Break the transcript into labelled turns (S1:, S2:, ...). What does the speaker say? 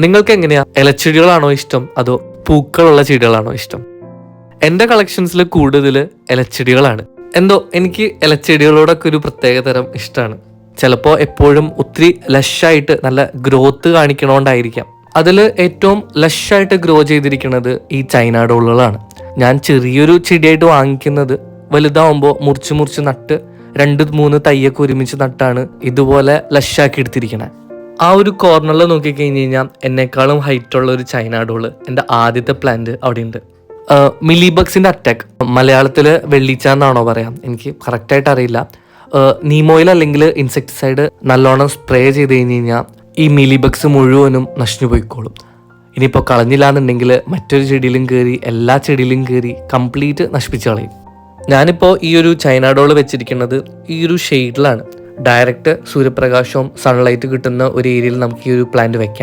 S1: നിങ്ങൾക്ക് എങ്ങനെയാ ഇലച്ചെടികളാണോ ഇഷ്ടം? അതോ പൂക്കളുള്ള ചെടികളാണോ ഇഷ്ടം? എന്റെ കളക്ഷൻസിൽ കൂടുതൽ ഇലച്ചെടികളാണ് എന്തോ എനിക്ക് ഇലച്ചെടികളോടൊക്കെ ഒരു പ്രത്യേകതരം ഇഷ്ടമാണ് ചിലപ്പോൾ എപ്പോഴും ഒത്തിരി ലഷായിട്ട് നല്ല ഗ്രോത്ത് കാണിക്കണോണ്ടായിരിക്കാം. അതിൽ ഏറ്റവും ലഷായിട്ട് ഗ്രോ ചെയ്തിരിക്കുന്നത് ഈ ചൈന ഡോളുകളാണ്. ഞാൻ ചെറിയൊരു ചെടിയായിട്ട് വാങ്ങിക്കുന്നത് വലുതാവുമ്പോൾ മുറിച്ച് മുറിച്ച് നട്ട് രണ്ട് മൂന്ന് തയ്യൊക്കെ ഒരുമിച്ച് നട്ടാണ് ഇതുപോലെ ലഷാക്കി എടുത്തിരിക്കണേ. ആ ഒരു കോർണറിൽ നോക്കിക്കഴിഞ്ഞ് കഴിഞ്ഞാൽ എന്നെക്കാളും ഹൈറ്റ് ഉള്ള ഒരു ചൈന ഡോൾ എന്റെ ആദ്യത്തെ പ്ലാന്റ് അവിടെ ഉണ്ട് മിലിബഗ്സിന്റെ അറ്റാക്ക് മലയാളത്തിൽ വെള്ളിച്ച എന്നാണോ പറയാം എനിക്ക് കറക്റ്റായിട്ട് അറിയില്ല. നീമോയിൽ അല്ലെങ്കിൽ ഇൻസെക്ടിസൈഡ് നല്ലോണം സ്പ്രേ ചെയ്ത് കഴിഞ്ഞ് കഴിഞ്ഞാൽ ഈ മിലിബക്സ് മുഴുവനും നശിഞ്ഞു പോയിക്കോളും. ഇനിയിപ്പോൾ കളഞ്ഞില്ല എന്നുണ്ടെങ്കിൽ മറ്റൊരു ചെടിയിലും കയറി എല്ലാ ചെടിയിലും കയറി കംപ്ലീറ്റ് നശിപ്പിച്ച് കളയും. ഞാനിപ്പോൾ ഈ ഒരു ചൈന ഡോൾ വെച്ചിരിക്കുന്നത് ഈ ഒരു ഷെയ്ഡിലാണ് ഡയറക്റ്റ് സൂര്യപ്രകാശവും സൺലൈറ്റ് കിട്ടുന്ന ഒരു ഏരിയയിൽ നമുക്ക് ഈ ഒരു പ്ലാന്റ് വെക്കാം.